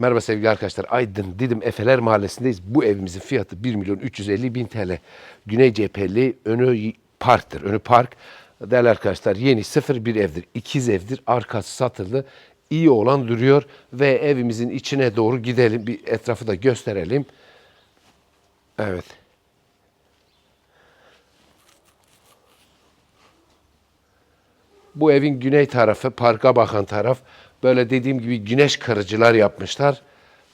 Merhaba sevgili arkadaşlar. Aydın Didim Efeler Mahallesi'ndeyiz. Bu evimizin fiyatı 1 milyon 350 bin TL. Güney cepheli önü parktır. Önü park. Değerli arkadaşlar yeni sıfır bir evdir. İkiz evdir. Arkası satıldı. İyi olan duruyor ve evimizin içine doğru gidelim. Bir etrafı da gösterelim. Evet. Bu evin güney tarafı, parka bakan taraf. Böyle dediğim gibi güneş kırıcılar yapmışlar.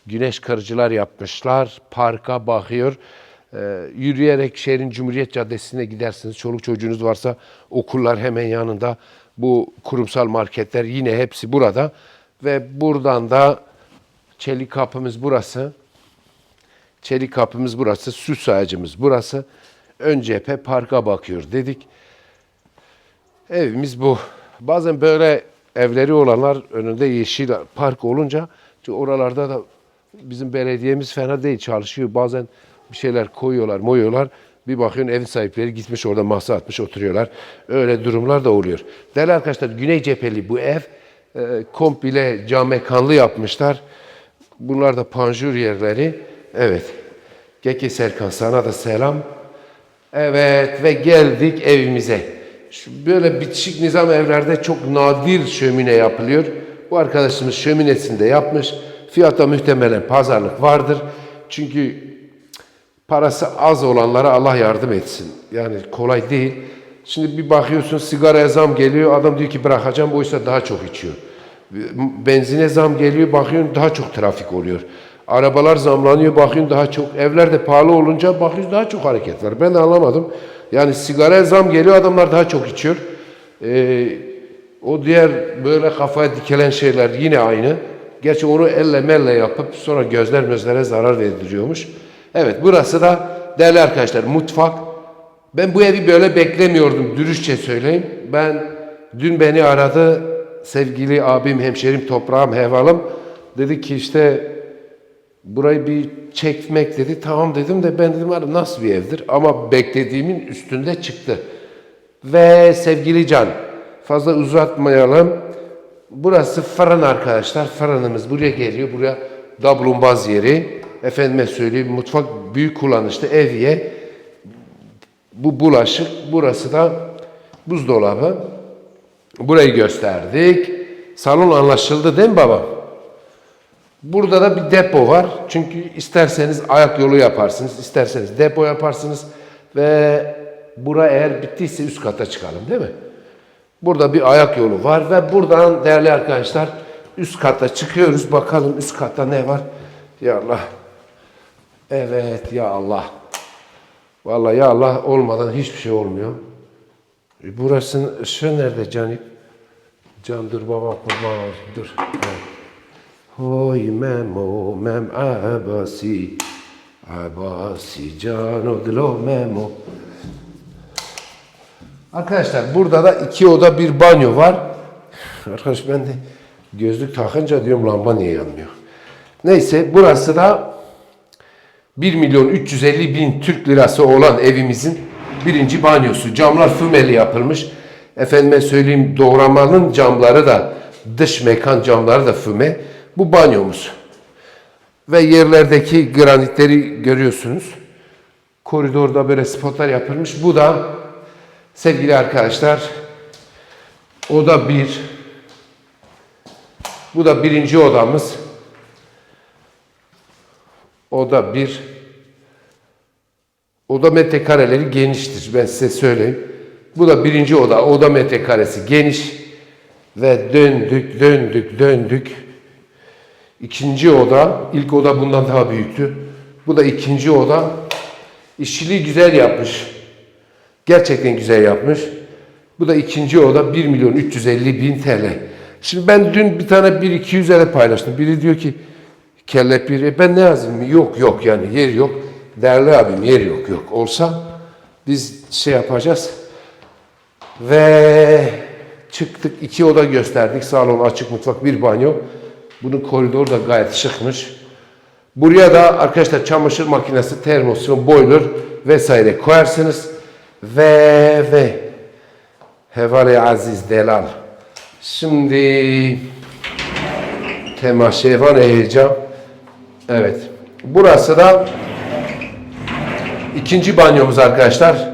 Güneş kırıcılar yapmışlar. Parka bakıyor. Ee, yürüyerek şehrin Cumhuriyet Caddesi'ne gidersiniz. Çoluk çocuğunuz varsa okullar hemen yanında. Bu kurumsal marketler yine hepsi burada. Ve buradan da çelik kapımız burası. Çelik kapımız burası. Süs ağacımız burası. Ön cephe parka bakıyor dedik. Evimiz bu. Bazen böyle evleri olanlar önünde yeşil park olunca oralarda da bizim belediyemiz fena değil çalışıyor. Bazen bir şeyler koyuyorlar, moyuyorlar. Bir bakıyorsun evin sahipleri gitmiş orada masa atmış oturuyorlar. Öyle durumlar da oluyor. Değerli arkadaşlar güney cepheli bu ev e, komple cam mekanlı yapmışlar. Bunlar da panjur yerleri. Evet. Geki Serkan sana da selam. Evet ve geldik evimize. Böyle bitişik nizam evlerde çok nadir şömine yapılıyor. Bu arkadaşımız şöminesinde yapmış. Fiyata muhtemelen pazarlık vardır. Çünkü parası az olanlara Allah yardım etsin. Yani kolay değil. Şimdi bir bakıyorsun sigaraya zam geliyor. Adam diyor ki bırakacağım. Oysa daha çok içiyor. Benzine zam geliyor. Bakıyorsun daha çok trafik oluyor. Arabalar zamlanıyor. Bakıyorsun daha çok. Evler de pahalı olunca bakıyorsun daha çok hareket var. Ben de anlamadım. Yani sigaraya zam geliyor. Adamlar daha çok içiyor. Ee, o diğer böyle kafaya dikilen şeyler yine aynı. Gerçi onu elle melle yapıp sonra gözler gözlere zarar verdiriyormuş. Evet burası da değerli arkadaşlar mutfak. Ben bu evi böyle beklemiyordum dürüstçe söyleyeyim. Ben dün beni aradı sevgili abim, hemşerim, toprağım, hevalım. Dedi ki işte burayı bir çekmek dedi. Tamam dedim de ben dedim "Abi nasıl bir evdir? Ama beklediğimin üstünde çıktı. Ve sevgili Can fazla uzatmayalım. Burası fırın arkadaşlar. Fırınımız buraya geliyor. Buraya dablumbaz yeri. Efendime söyleyeyim mutfak büyük kullanışlı evye. Bu bulaşık. Burası da buzdolabı. Burayı gösterdik. Salon anlaşıldı değil mi baba? Burada da bir depo var. Çünkü isterseniz ayak yolu yaparsınız, isterseniz depo yaparsınız ve bura eğer bittiyse üst kata çıkalım değil mi? Burada bir ayak yolu var ve buradan değerli arkadaşlar üst kata çıkıyoruz. Bakalım üst katta ne var? Ya Allah. Evet ya Allah. Vallahi ya Allah olmadan hiçbir şey olmuyor. E, Burasının ışığı nerede Canip? Can dur baba kurban olsun dur. Evet. Hoy Memo, Mem Abasi, Abasi Cano Dilo Memo. Arkadaşlar burada da iki oda bir banyo var. Arkadaş ben de gözlük takınca diyorum lamba niye yanmıyor. Neyse burası da 1 milyon 350 bin Türk lirası olan evimizin birinci banyosu. Camlar fümeli yapılmış. Efendime söyleyeyim doğramanın camları da dış mekan camları da füme. Bu banyomuz. Ve yerlerdeki granitleri görüyorsunuz. Koridorda böyle spotlar yapılmış. Bu da sevgili arkadaşlar oda bir. Bu da birinci odamız. Oda bir. Oda metrekareleri geniştir. Ben size söyleyeyim. Bu da birinci oda. Oda metrekaresi geniş. Ve döndük, döndük, döndük. İkinci oda, ilk oda bundan daha büyüktü. Bu da ikinci oda. İşçiliği güzel yapmış. Gerçekten güzel yapmış. Bu da ikinci oda 1 milyon 350 bin TL. Şimdi ben dün bir tane 1 200 lira paylaştım. Biri diyor ki kelle bir ben ne yazayım? Yok yok yani yer yok. Değerli abim yer yok yok. Olsa biz şey yapacağız. Ve çıktık iki oda gösterdik. Salon açık mutfak bir banyo. Bunun koridoru da gayet şıkmış. Buraya da arkadaşlar çamaşır makinesi, termosyon, boiler vesaire koyarsınız. Ve ve Hevale Aziz Delal. Şimdi temaşevan heyecan. Evet. Burası da ikinci banyomuz arkadaşlar.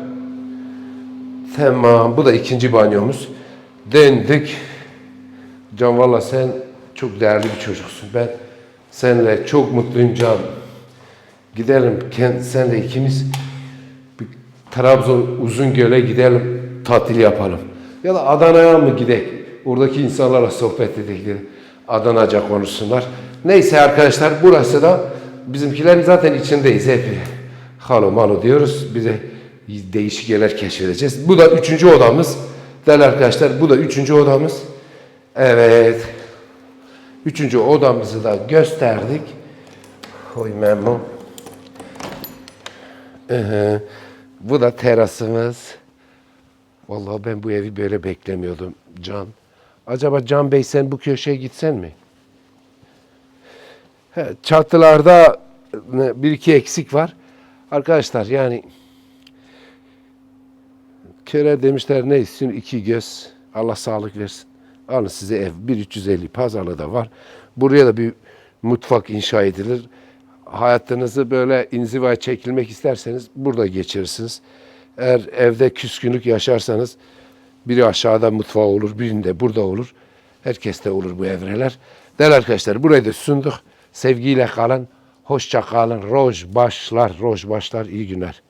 Tamam. Bu da ikinci banyomuz. Döndük. Can valla sen çok değerli bir çocuksun. Ben seninle çok mutluyum Can. Gidelim. Senle ikimiz bir Trabzon Uzungöl'e gidelim. Tatil yapalım. Ya da Adana'ya mı gidelim? Oradaki insanlarla sohbet edelim. Adanaca konuşsunlar. Neyse arkadaşlar burası da bizimkilerin zaten içindeyiz hep. Halo malo diyoruz. Bir de değişik yerler keşfedeceğiz. Bu da üçüncü odamız. Değerli arkadaşlar bu da üçüncü odamız. Evet. Üçüncü odamızı da gösterdik. Oy memnun. Hı Bu da terasımız. Vallahi ben bu evi böyle beklemiyordum Can. Acaba Can Bey sen bu köşeye gitsen mi? He, çatılarda bir iki eksik var. Arkadaşlar yani köre demişler ne istiyorsun? İki göz. Allah sağlık versin. Alın size ev. 1350 pazarlı da var. Buraya da bir mutfak inşa edilir. Hayatınızı böyle inzivaya çekilmek isterseniz burada geçirirsiniz. Eğer evde küskünlük yaşarsanız biri aşağıda mutfağı olur, birinde burada olur. Herkeste olur bu evreler. Değerli arkadaşlar burayı da sunduk. Sevgiyle kalın, hoşça kalın. Roj başlar, roj başlar. İyi günler.